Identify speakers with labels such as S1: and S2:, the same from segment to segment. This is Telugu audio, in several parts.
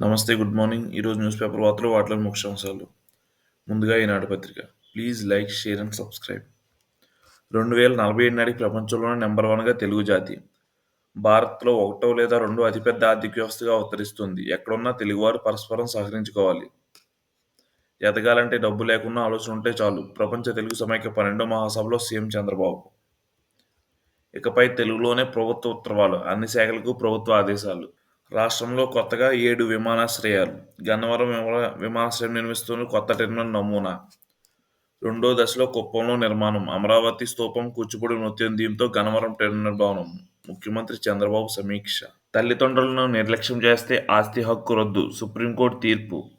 S1: నమస్తే గుడ్ మార్నింగ్. ఈరోజు న్యూస్ పేపర్ వార్తలు వాటిలో ముఖ్యాంశాలు. ముందుగా ఈనాడు పత్రిక. Please like share and subscribe. రెండు వేల నలభై ఏడు నాటికి ప్రపంచంలోనే నెంబర్ వన్గా తెలుగు జాతి. భారత్లో ఒకటో లేదా రెండో అతిపెద్ద ఆర్థిక వ్యవస్థగా అవతరిస్తుంది ఎక్కడున్నా తెలుగువారు పరస్పరం సహకరించుకోవాలి. ఎదగాలంటే డబ్బు లేకుండా ఆలోచన ఉంటే చాలు. ప్రపంచ తెలుగు సమైక్య పన్నెండో మహాసభలో సీఎం చంద్రబాబు. ఇకపై తెలుగులోనే ప్రభుత్వ ఉత్తర్వాలు అన్ని శాఖలకు ప్రభుత్వ ఆదేశాలు. రాష్ట్రంలో కొత్తగా ఏడు విమానాశ్రయాలు. గన్నవరం విమానాశ్రయం నిర్మిస్తున్న కొత్త టెర్మినల్ నమూనా. రెండో దశలో కుప్పంలో నిర్మాణం. అమరావతి స్తూపం కూచిపూడి నృత్యం దీంతో గన్నవరం టెర్మినల్ భవనం. ముఖ్యమంత్రి చంద్రబాబు సమీక్ష. తల్లిదండ్రులను నిర్లక్ష్యం చేస్తే ఆస్తి హక్కు రద్దు సుప్రీంకోర్టు తీర్పు.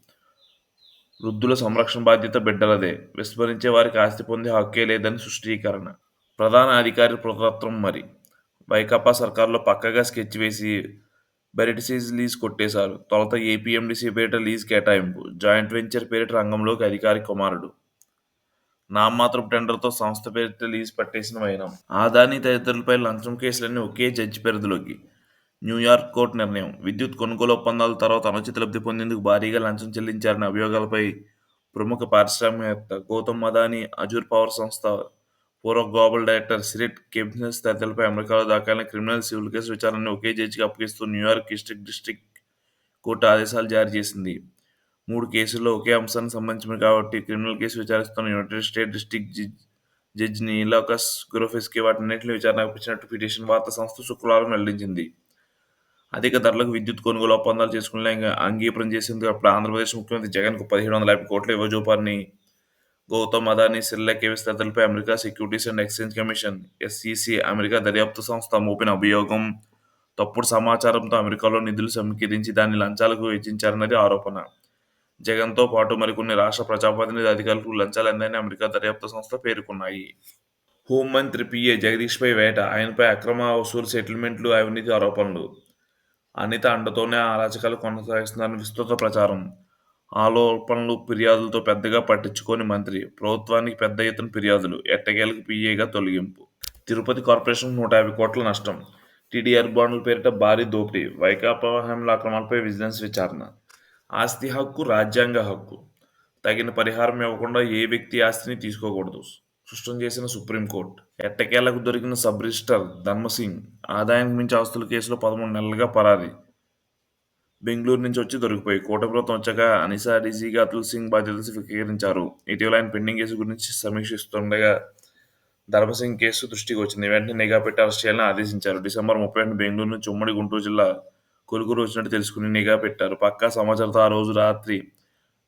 S1: వృద్ధుల సంరక్షణ బాధ్యత బిడ్డలదే. విస్మరించే వారికి ఆస్తి పొందే హక్కే లేదని సృష్టీకరణ ప్రధాన అధికారి ప్రతత్వం మరి. వైకాపా సర్కారులో పక్కగా స్కెచ్ వేసి బెరిటిసీజ్ లీజ్ కొట్టేశారు. తొలుత ఏపీఎండీసీ పేరిట లీజ్ కేటాయింపు. జాయింట్ వెంచర్ పేరిట రంగంలోకి అధికారి కుమారుడు. నామమాత్రం టెండర్తో సంస్థ పేరిట లీజ్ పట్టేసిన వైనం. ఆదాని తదితరులపై లంచం కేసులన్నీ ఒకే జడ్జి పరిధిలోకి. న్యూయార్క్ కోర్టు నిర్ణయం. విద్యుత్ కొనుగోలు ఒప్పందాల తర్వాత అనుచిత లబ్ధి పొందేందుకు భారీగా లంచం చెల్లించారనే అభియోగాలపై ప్రముఖ పారిశ్రామికవేత్త గౌతమ్ అదానీ అజూర్ పవర్ సంస్థ పూర్వ గ్లోబల్ డైరెక్టర్ సిరిట్ కెబినెస్ తదితరులపై అమెరికాలో దాఖలైన క్రిమినల్ సివిల్ కేసు విచారణను ఒకే జడ్జికి అప్పగిస్తూ న్యూయార్క్ డిస్ట్రిక్ట్ డిస్ట్రిక్ట్ కోర్టు ఆదేశాలు జారీ చేసింది. మూడు కేసుల్లో ఒకే అంశానికి సంబంధించినవి కాబట్టి criminal case విచారిస్తున్న united state district judge Nicholas Nicholas Garaufis వాటిన్నింటిని విచారణ ఇచ్చినట్టు పిటిషన్ వార్తా సంస్థ శుక్రవారం వెల్లడించింది. అధిక ధరలకు విద్యుత్ కొనుగోలు ఒప్పందాలు చేసుకునే అంగీకారం చేసేందుకు అప్పుడు ఆంధ్రప్రదేశ్ ముఖ్యమంత్రి జగన్కు పదిహేడు వందల యాభై కోట్ల ఇవ్వజూపారని గౌతమ్ అదానీ సిర్లా విస్తృతలపై America securities and exchange commission SEC America దర్యాప్తు సంస్థ మోపిన అభియోగం. తప్పుడు సమాచారంతో అమెరికాలో నిధులు సమీకరించి దాన్ని లంచాలకు వెచ్చించారన్నది ఆరోపణ. జగన్తో పాటు మరికొన్ని రాష్ట్ర ప్రజాప్రతినిధి అధికారులకు లంచాలు అందని అమెరికా దర్యాప్తు సంస్థ పేర్కొన్నాయి. హోంమంత్రి పిఏ జగదీష్పై వేట ఆయనపై అక్రమ వసూలు సెటిల్మెంట్లు అవినీతి ఆరోపణలు. అనిత అండతోనే అరాచకాలు కొనసాగిస్తున్నారని విస్తృత ప్రచారం. ఆలోపనలు ఫిర్యాదులతో పెద్దగా పట్టించుకోని మంత్రి ప్రభుత్వానికి పెద్ద ఎత్తున ఫిర్యాదులు ఎట్టకేలకు పీఏగా తొలగింపు. తిరుపతి కార్పొరేషన్ నూట యాభై కోట్ల నష్టం. టీడీఆర్ బాండ్ల పేరిట భారీ దోపిడీ వైకాపా హామీల అక్రమాలపై విజిలెన్స్ విచారణ. ఆస్తి హక్కు రాజ్యాంగ హక్కు. తగిన పరిహారం ఇవ్వకుండా ఏ వ్యక్తి ఆస్తిని తీసుకోకూడదు. స్పష్టం చేసిన సుప్రీంకోర్టు. ఎట్టకేలకు దొరికిన సబ్ రిజిస్టర్ ధర్మసింగ్ ఆదాయానికి మించి ఆస్తుల కేసులో పదమూడు నెలలుగా పరారి. బెంగళూరు నుంచి వచ్చి దొరికిపోయి. కోట ప్రభుత్వం వచ్చాక అనిసా డీజీగా అతుల్ సింగ్ బాధ్యతలు స్వీకరించారు. ఇటీవల ఆయన పెండింగ్ కేసు గురించి సమీక్షిస్తుండగా ధర్మసింగ్ కేసు దృష్టికి వచ్చింది. వెంటనే నిఘా పెట్టి అరెస్ట్ చేయాలని ఆదేశించారు. డిసెంబర్ ముప్పై ఒకటి బెంగళూరు నుంచి ఉమ్మడి గుంటూరు జిల్లా కొలుగురు వచ్చినట్టు తెలుసుకుని నిఘా పెట్టారు. పక్కా సమాచారంతో ఆ రోజు రాత్రి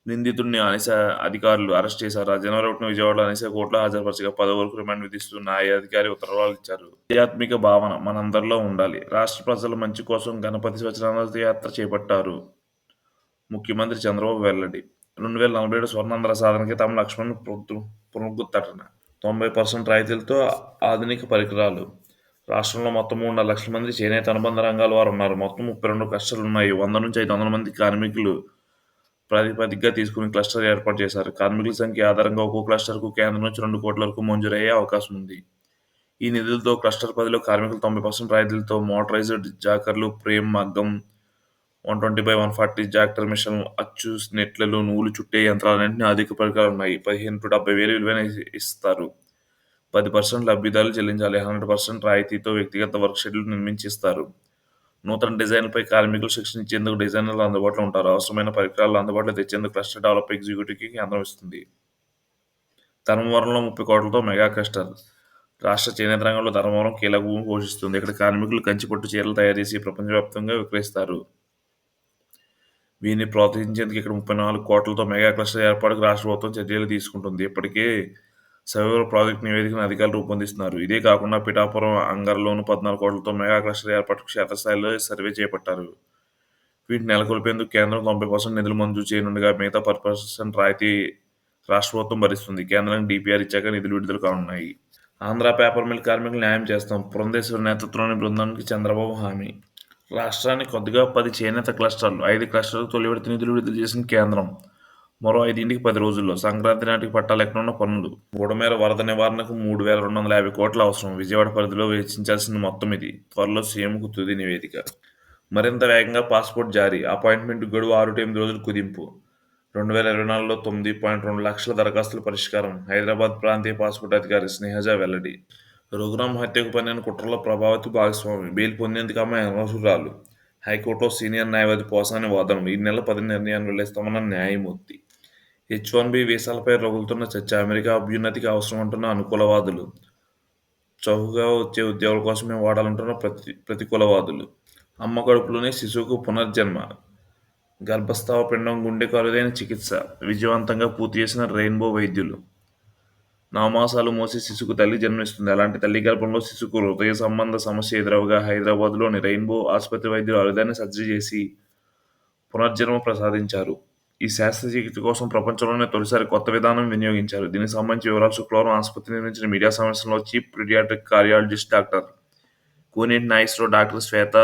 S1: నిందితుడిని అనిస అధికారులు అరెస్ట్ చేశారు. ఆ జనవరి ఒకటిన విజయవాడలో అనిస కోర్టులో హాజరుపరచగా పదో వరకు రిమాండ్ విధిస్తూ న్యాయాధికారి ఉత్తర్వులు ఇచ్చారు? ఆధ్యాత్మిక భావన మనందరిలో ఉండాలి. రాష్ట్ర ప్రజల మంచి కోసం గణపతి స్వచ్ఛానంద యాత్ర చేపట్టారు. ముఖ్యమంత్రి చంద్రబాబు వెల్లడి. రెండు వేల నలభై ఏడు స్వర్ణాంధ్ర సాధనకి తమ లక్ష్మణ్ పునరుద్ధరణ తొంభై పర్సెంట్ రాయితీలతో ఆధునిక పరికరాలు. రాష్ట్రంలో మొత్తం మూడు లక్షల మంది చేనేత అనుబంధ రంగాల వారు ఉన్నారు. మొత్తం ముప్పై రెండు కష్టాలు ఉన్నాయి వంద నుంచి ఐదు వందల మంది కార్మికులు ప్రాతిపదికగా తీసుకుని క్లస్టర్ ఏర్పాటు చేశారు. కార్మికుల సంఖ్య ఆధారంగా ఒక్కో క్లస్టర్కు కేంద్రం నుంచి రెండు కోట్ల వరకు మంజూరయ్యే అవకాశం ఉంది. ఈ నిధులతో క్లస్టర్ పదిలో కార్మికులు తొంభై పర్సెంట్ రాయితీలతో మోటరైజ్డ్ జాకర్లు ప్రేమ్ మగ్గం one twenty by one forty జాక్టర్ machine అచ్చు నెట్లలో నూలు చుట్టే యంత్రాలన్నింటినీ అధిక పరికరాలు ఉన్నాయి. పదిహేను టు డెబ్బై వేలు విలువైన ఇస్తారు. పది పర్సెంట్ లబ్ధిదారులు చెల్లించాలి. హండ్రెడ్ పర్సెంట్ రాయితీతో వ్యక్తిగత వర్క్ షెడ్యూల్ నిర్మించిస్తారు. నూతన డిజైన్లపై కార్మికులు శిక్షణ ఇచ్చేందుకు డిజైనర్లు అందుబాటులో ఉంటారు. అవసరమైన పరికరాలు అందుబాటులో తెచ్చేందుకు క్లస్టర్ డెవలప్ ఎగ్జిక్యూటివ్కి కేంద్రం ఇస్తుంది. ధర్మవరంలో ముప్పై కోట్లతో మెగా క్లస్టర్. రాష్ట్ర చేనేత రంగంలో ధర్మవరం కీలక భూమి పోషిస్తుంది. ఇక్కడ కార్మికులు కంచిపట్టు చీరలు తయారు చేసి ప్రపంచవ్యాప్తంగా విక్రయిస్తారు. వీరిని ప్రోత్సహించేందుకు ఇక్కడ ముప్పై నాలుగు కోట్లతో మెగా క్లస్టర్ ఏర్పాటుకు రాష్ట్ర ప్రభుత్వం చర్యలు తీసుకుంటుంది. ఇప్పటికే సర్వేలో ప్రాజెక్ట్ నివేదికను అధికారులు రూపొందిస్తున్నారు. ఇదే కాకుండా పిఠాపురం అంగర్లోను పద్నాలుగు కోట్లతో మెగా క్లస్టర్ ఏర్పాటుకు క్షేత్రస్థాయిలో సర్వే చేపట్టారు. వీటిని నెలకొల్పేందుకు కేంద్రం తొంభై పర్సెంట్ నిధులు మంజూరు చేయనుండగా మిగతా పది పర్సెంట్ రాయితీ రాష్ట్ర ప్రభుత్వం భరిస్తుంది. కేంద్రానికి డిపిఆర్ ఇచ్చాక నిధులు విడుదల కానున్నాయి. ఆంధ్ర పేపర్ మిల్ కార్మికులు న్యాయం చేస్తాం. పురంధేశ్వరి నేతృత్వంలోని బృందానికి చంద్రబాబు హామీ. రాష్ట్రానికి కొద్దిగా పది చేనేత క్లస్టర్లు ఐదు క్లస్టర్లు తొలి విడత నిధులు విడుదల చేసిన కేంద్రం. మరో ఐదింటికి పది రోజుల్లో సంక్రాంతి నాటికి పట్టాలు పనులు బుడమేర వరద నివారణకు మూడు వేల రెండు వందల యాభై కోట్ల అవసరం. విజయవాడ పరిధిలో వెచ్చించాల్సిన మొత్తం ఇది. త్వరలో సీఎంకు తుది నివేదిక. మరింత వేగంగా పాస్పోర్ట్ జారీ. అపాయింట్మెంట్ గడువు ఆరు ఎనిమిది రోజులు కుదింపు. రెండు వేల ఇరవై నాలుగులో తొమ్మిది పాయింట్ రెండు లక్షల దరఖాస్తుల పరిష్కారం. హైదరాబాద్ ప్రాంతీయ పాస్పోర్ట్ అధికారి స్నేహజ వెల్లడి. రఘురామ్ హత్యకు పనిన కుట్రలో ప్రభావతి భాగస్వామి. బెయిల్ పొందేందుకు ఆమె అనవసరాలు హైకోర్టులో సీనియర్ న్యాయవాది పోసాని వాదనలు. ఈ నెల పది నిర్ణయాన్ని వెల్లడిస్తామన్న న్యాయమూర్తి. హెచ్ వన్ బి వీసాలపై రగులుతున్న చర్చ అమెరికా అభ్యున్నతికి అవసరం అంటున్న అనుకూలవాదులు. చౌకగా వచ్చే ఉద్యోగాల కోసమే వాడాలంటున్న ప్రతి ప్రతికూలవాదులు. అమ్మ కడుపులోనే శిశువుకు పునర్జన్మ. గర్భస్థావ పిండం గుండెకు కరుదైన చికిత్స. విజయవంతంగా పూర్తి చేసిన రెయిన్బో వైద్యులు. నవమాసాలు మోసి శిశుకు తల్లి జన్మిస్తుంది. అలాంటి తల్లి గర్భంలో శిశుకు హృదయ సంబంధ సమస్య ఎదురవగా హైదరాబాద్లోని రెయిన్బో ఆసుపత్రి వైద్యులు అరుదైన సర్జరీ చేసి పునర్జన్మ ప్రసాదించారు. ఈ శస్త్రచికిత్స కోసం ప్రపంచంలోనే తొలిసారి కొత్త విధానం వినియోగించారు. దీనికి సంబంధించి వివరాలు శుక్రవారం ఆసుపత్రి నిర్మించిన మీడియా సమావేశంలో chief pediatric cardiologist doctor Koneti నాయిస్రో doctor శ్వేత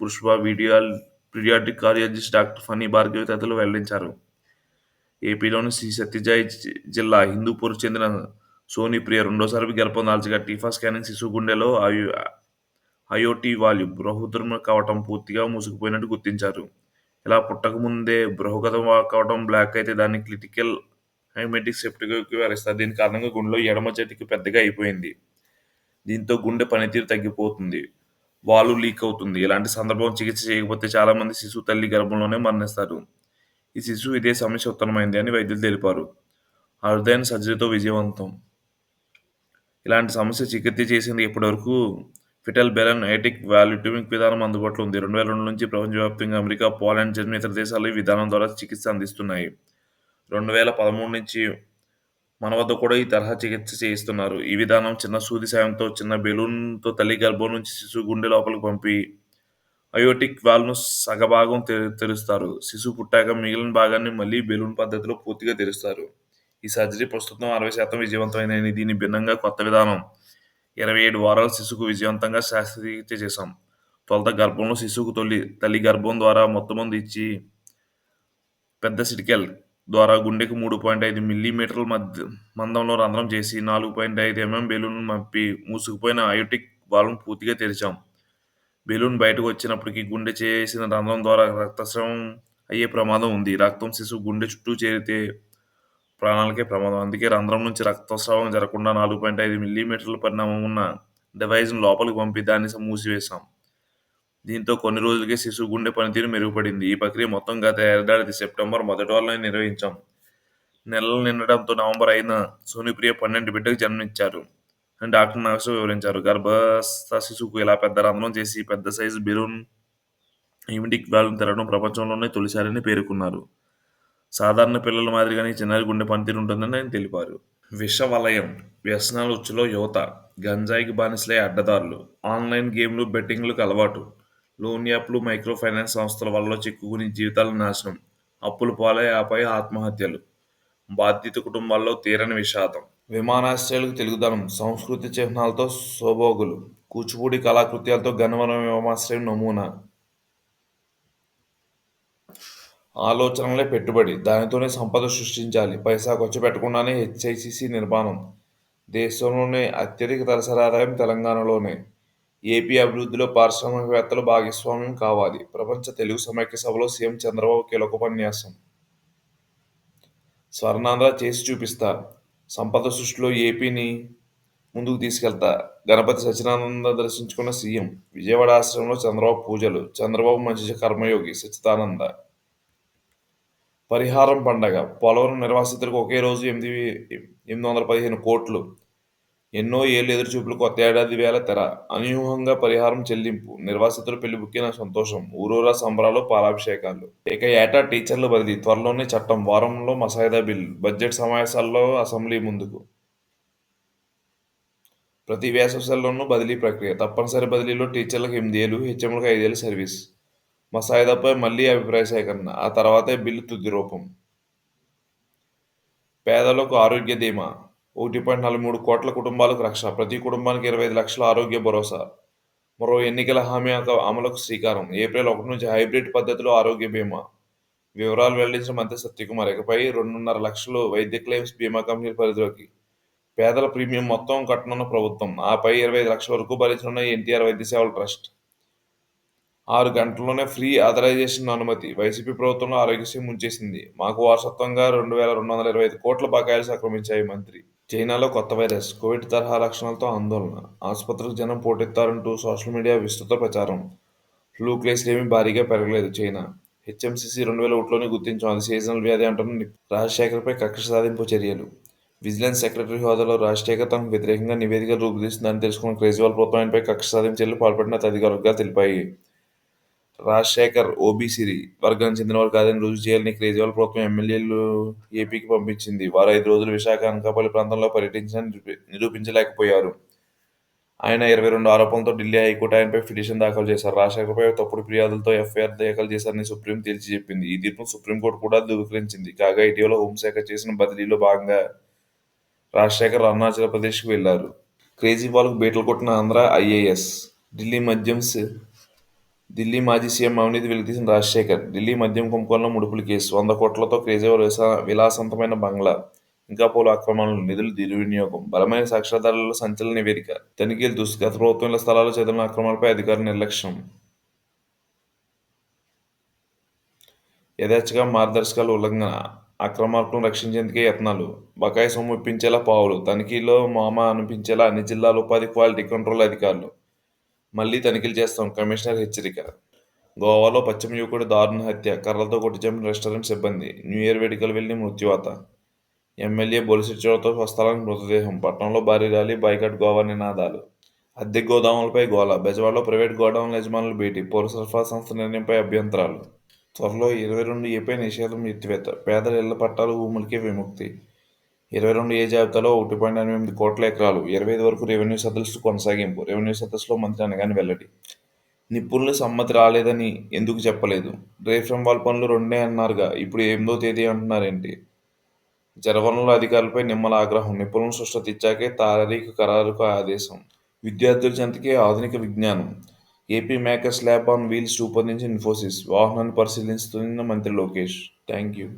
S1: Pushpa video pediatric cardiologist doctor Phani Bhargavi తదితరులు వెల్లడించారు. ఏపీలోని శ్రీ సత్యజాయ్ జిల్లా హిందూపూర్కు చెందిన సోనీ ప్రియ రెండోసారి గర్భం దాల్చగా టీఫా స్కానింగ్ శిశువు గుండెలో ఆయు ఐఓటీ వాల్యూ బృహద్రమ కావటం పూర్తిగా మూసుకుపోయినట్టు గుర్తించారు. ఇలా పుట్టకముందే బృహగతం కావడం బ్లాక్ అయితే దాన్ని క్రిటికల్ హైమెటిక్ సెప్టిక్ వివరిస్తారు దీని కారణంగా గుండెలో ఎడమ చేతికి పెద్దగా అయిపోయింది. దీంతో గుండె పనితీరు తగ్గిపోతుంది. వాలు లీక్ అవుతుంది. ఇలాంటి సందర్భం చికిత్స చేయకపోతే చాలామంది శిశువు తల్లి గర్భంలోనే మరణిస్తారు. ఈ శిశువు ఇదే సమస్య ఉత్తమమైంది అని వైద్యులు తెలిపారు. అరుదైన సర్జరీతో విజయవంతం. ఇలాంటి సమస్య చికిత్స చేసింది ఇప్పటివరకు ఫిటల్ బెలన్ ఐటిక్ ట్యూమింగ్ విధానం అందుబాటులో ఉంది. రెండు వేల రెండు నుంచి ప్రపంచవ్యాప్తంగా అమెరికా పోలాండ్ జర్మనీ ఇతర దేశాలు ఈ విధానం ద్వారా చికిత్స అందిస్తున్నాయి. రెండు వేల పదమూడు నుంచి మన వద్ద కూడా ఈ తరహా చికిత్స చేయిస్తున్నారు. ఈ విధానం చిన్న సూది సాయంతో చిన్న బెలూన్తో తల్లి గర్భం నుంచి శిశువు గుండె లోపలికి పంపి అయోటిక్ వాల్వ్ను సగభాగం తె- తెరుస్తారు. శిశువు పుట్టాక మిగిలిన భాగాన్ని మళ్ళీ బెలూన్ పద్ధతిలో పూర్తిగా తెరుస్తారు. ఈ సర్జరీ ప్రస్తుతం అరవై శాతం విజయవంతమైనది దీని భిన్నంగా కొత్త విధానం ఇరవై ఏడు వారాల శిశువుకు విజయవంతంగా శస్త్రచికిత్స చేశాం. తొలత గర్భంలో శిశువుకు తొలి తల్లి గర్భం ద్వారా మొత్తమంది ఇచ్చి పెద్ద సిటికెల్ ద్వారా గుండెకు మూడు పాయింట్ ఐదు మిల్లీమీటర్ల మధ్య మందంలో రంధ్రం చేసి నాలుగు పాయింట్ ఐదు ఎంఎం బెలూన్ మంపి మూసుకుపోయిన అయోటిక్ వాల్వ్ను పూర్తిగా తెరిచాం. బెలూన్ బయటకు వచ్చినప్పటికీ గుండె చేసిన రంధ్రం ద్వారా రక్తస్రావం అయ్యే ప్రమాదం ఉంది. రక్తం శిశువు గుండె చుట్టూ చేరితే ప్రాణాలకే ప్రమాదం. అందుకే రంధ్రం నుంచి రక్తస్రావం జరగకుండా నాలుగు పాయింట్ ఐదు మిల్లీమీటర్ల పరిణామం ఉన్న డివైజ్ను లోపలికి పంపి దాన్ని మూసివేశాం. దీంతో కొన్ని రోజులకే శిశువు గుండె పనితీరు మెరుగుపడింది. ఈ ప్రక్రియ మొత్తం గత ఏడాది సెప్టెంబర్ మొదటి వారంలో నిర్వహించాం. నెలలు నిండటంతో నవంబర్ ఐదున సోనిప్రియ పన్నెండు బిడ్డకు జన్మించారు. అని డాక్టర్ నాగేశ్వర వివరించారు. గర్భస్థ శిశువుకు ఇలా పెద్ద రంధ్రం చేసి పెద్ద సైజు బెలూన్ ఇమిడిక్ వాల్వ్ను తెరవడం ప్రపంచంలోనే తొలిసారని పేర్కొన్నారు. సాధారణ పిల్లల మాదిరిగానే చిన్నారి గుండె పనితీరు ఉంటుందని ఆయన తెలిపారు. విష వలయం వ్యసనాల ఉచ్చులో యువత గంజాయికి బానిసలే అడ్డదారులు ఆన్లైన్ గేమ్లు బెట్టింగ్లకు అలవాటు లోన్ యాప్లు మైక్రో ఫైనాన్స్ సంస్థల వల్ల చిక్కుకుని జీవితాల నాశనం అప్పులు పాలై ఆపై ఆత్మహత్యలు బాధిత కుటుంబాల్లో తీరని విషాదం విమానాశ్రయాలకు తెలుగుదనం సంస్కృతి చిహ్నాలతో సోభోగులు కూచిపూడి కళాకృత్యాలతో గన్నవరం విమానాశ్రయం నమూనా ఆలోచనలే పెట్టుబడి. దానితోనే సంపద సృష్టించాలి. పైసా ఖర్చు పెట్టకుండానే హెచ్ఐసిసి నిర్మాణం. దేశంలోనే అత్యధిక తలసరి ఆదాయం తెలంగాణలోనే. ఏపీ అభివృద్ధిలో పారిశ్రామికవేత్తలు భాగస్వామ్యం కావాలి. ప్రపంచ తెలుగు సమైక్య సభలో సీఎం చంద్రబాబు కీలక ఉపన్యాసం. స్వర్ణాంధ్ర చేసి చూపిస్తా. సంపద సృష్టిలో ఏపీని ముందుకు తీసుకెళ్తా. గణపతి సత్యనారాయణ దర్శించుకున్న సీఎం. విజయవాడ ఆశ్రమంలో చంద్రబాబు పూజలు. చంద్రబాబు మంచి కర్మయోగి సచ్చిదానంద. పరిహారం పండగ. పోలవరం నిర్వాసితులకు ఒకే రోజు ఎనిమిది ఎనిమిది వందల పదిహేను కోట్లు. ఎన్నో ఏళ్ళు ఎదురుచూపులు కొత్త ఏడాది వేల తెర. అనూహంగా పరిహారం చెల్లింపు. నిర్వాసితులు పెళ్ళి బుక్కిన సంతోషం. ఊరూరా సంబరాలు పాలాభిషేకాలు. ఇక ఏటా టీచర్ల బదిలీ. త్వరలోనే చట్టం. వారంలో మసాయిదా బిల్. బడ్జెట్ సమావేశాల్లో అసెంబ్లీ ముందుకు. ప్రతి వేసవిలోనూ బదిలీ ప్రక్రియ. తప్పనిసరి బదిలీలో టీచర్లకు ఎనిమిదేళ్ళు హెచ్ఎంలకు ఐదేళ్ళు సర్వీస్. మసాయిదాపై మళ్ళీ అభిప్రాయ సేకరణ ఆ తర్వాతే బిల్లు తుది రూపం. పేదలకు ఆరోగ్య ధీమా ఒకటి పాయింట్ నలభై మూడు కోట్ల కుటుంబాలకు రక్ష ప్రతి కుటుంబానికి ఇరవై ఐదు లక్షల ఆరోగ్య భరోసా. మరో ఎన్నికల హామీ అమలుకు శ్రీకారం ఏప్రిల్ ఒకటి నుంచి హైబ్రిడ్ పద్ధతిలో ఆరోగ్య బీమా. వివరాలు వెల్లడించిన మంత్రి సత్యకుమార్ ఇకపై రెండున్నర లక్షలు వైద్య క్లెయిమ్స్ బీమా కంపెనీల పరిధిలోకి. పేదల ప్రీమియం మొత్తం కట్టనున్న ప్రభుత్వం ఆపై ఇరవై ఐదు లక్షల వరకు భరించనున్న ఎన్టీఆర్ వైద్య సేవల ట్రస్ట్. ఆరు గంటల్లోనే ఫ్రీ ఆథరైజేషన్ అనుమతి. వైసీపీ ప్రభుత్వంలో ఆరోగ్యశ్రీ ముంచేసింది. మాకు వారసత్వంగా రెండు వేల రెండు వందల ఇరవై ఐదు కోట్ల బకాయిలు సంక్రమించాయి మంత్రి. చైనాలో కొత్త వైరస్ కోవిడ్ తరహా లక్షణాలతో ఆందోళన. ఆసుపత్రికి జనం పోటెత్తారంటూ సోషల్ మీడియా విస్తృత ప్రచారం. ఫ్లూ కేసులు ఏమీ భారీగా పెరగలేదు చైనా. హెచ్ఎంసీసీ రెండు వేల ఒకటిలోనే గుర్తించాం. అది సీజనల్ వ్యాధి అంటున్న రాజశేఖర్పై కక్ష సాధింపు చర్యలు. విజిలెన్స్ సెక్రటరీ హోదాలో రాజశేఖర్ తనకు వ్యతిరేకంగా నివేదిక రూపుదిస్తుందని తెలుసుకున్న కేజ్రీవాల్ ప్రభుత్వం ఆయనపై కక్ష సాధింపు చర్యలు పాల్పడిన అధికారులుగా తెలిపాయి. రాజశేఖర్ ఓబీసీ వర్గానికి చెందినవారు కాదని రుజువు చేయాలని కేజ్రీవాల్ ప్రభుత్వం ఎమ్మెల్యేలు ఏపీకి పంపించింది. వారు ఐదు రోజులు విశాఖ అనకాపల్లి ప్రాంతంలో పర్యటించని నిరూపించలేకపోయారు. ఆయన ఇరవై రెండు ఆరోపణలతో ఢిల్లీ హైకోర్టు ఆయనపై పిటిషన్ దాఖలు చేశారు. రాజశేఖర్పై తప్పుడు ఫిర్యాదులతో ఎఫ్ఐఆర్ దాఖలు చేశారని సుప్రీం తేల్చి చెప్పింది. ఈ తీర్పును సుప్రీంకోర్టు కూడా ధృవీకరించింది. కాగా ఇటీవల హోంశాఖ చేసిన బదిలీలో భాగంగా రాజశేఖర్ అరుణాచల్ ప్రదేశ్కి వెళ్ళారు కేజ్రీవాల్కు బీటలు కొట్టిన ఆంధ్ర ఐఏఎస్ ఢిల్లీ మద్యం ఢిల్లీ మాజీ సీఎం అవినీతి వెలికితీసిన రాజశేఖర్. ఢిల్లీ మద్యం కుంభకోణంలో ముడుపుల కేసు. వంద కోట్లతో కేజ్రీవాల్ విసా- విలాసవంతమైన బంగ్లా. ఇంకా పలు అక్రమాలు నిధులు దుర్వినియోగం బలమైన సాక్ష్యాధారాలలో సంచలన నివేదిక. తనిఖీలు దృష్టి గత ప్రభుత్వంలో స్థలాలు చదివిన అక్రమాలపై అధికారుల నిర్లక్ష్యం. యథేచ్ఛగా మార్గదర్శకాలు ఉల్లంఘన. అక్రమార్కులను రక్షించేందుకే యత్నాలు. బకాయి సొమ్ము ఇప్పించేలా పావులు. తనిఖీలో మామ అనిపించేలా అన్ని జిల్లాల ఉపాధి క్వాలిటీ కంట్రోల్ అధికారులు. మళ్ళీ తనిఖీలు చేస్తాం. కమిషనర్ హెచ్చరిక. గోవాలో పశ్చిమ యువకుడి దారుణ హత్య కర్రలతో కొట్టి చంపిన రెస్టారెంట్ సిబ్బంది న్యూ ఇయర్ వేడుకలు వెళ్ళి మృత్యువాత. ఎమ్మెల్యే బొలిసి స్వస్థలానికి మృతదేహం పట్టణంలో భారీ ర్యాలీ బైకట్ గోవా నినాదాలు. అద్దె గోదాములపై గోల బెజవాడలో ప్రైవేట్ గోడౌన్ల యజమానులు భేటీ పౌర సరఫరా సంస్థ నిర్ణయంపై అభ్యంతరాలు. త్వరలో ఇరవై రెండు ఏపై నిషేధం ఎత్తివేత పేదల ఇళ్ళ పట్టాలు భూములకే విముక్తి. ఇరవై రెండు ఏ జాబితాలో ఒకటి పాయింట్ ఎనిమిది కోట్ల ఎకరాలు ఇరవై ఐదు వరకు రెవెన్యూ సదస్సు కొనసాగింపు రెవెన్యూ సదస్సులో మంత్రి అనగానే వెల్లడి. నిపుణుల సమ్మతి రాలేదని ఎందుకు చెప్పలేదు? రేఫ్రమ్ వాల్ పనులు రెండే అన్నారుగా ఇప్పుడు ఎనిమిదో తేదీ అంటున్నారేంటి? జలవనరుల అధికారులపై నిమ్మల ఆగ్రహం నిపుణులను సృష్టి ఇచ్చాకే తారీఖు ఖరారుకు ఆదేశం. విద్యార్థుల చెంతకే ఆధునిక విజ్ఞానం. AP makers lab on wheels రూపొందించిన ఇన్ఫోసిస్ వాహనాన్ని పరిశీలిస్తున్న మంత్రి లోకేష్. Thank you.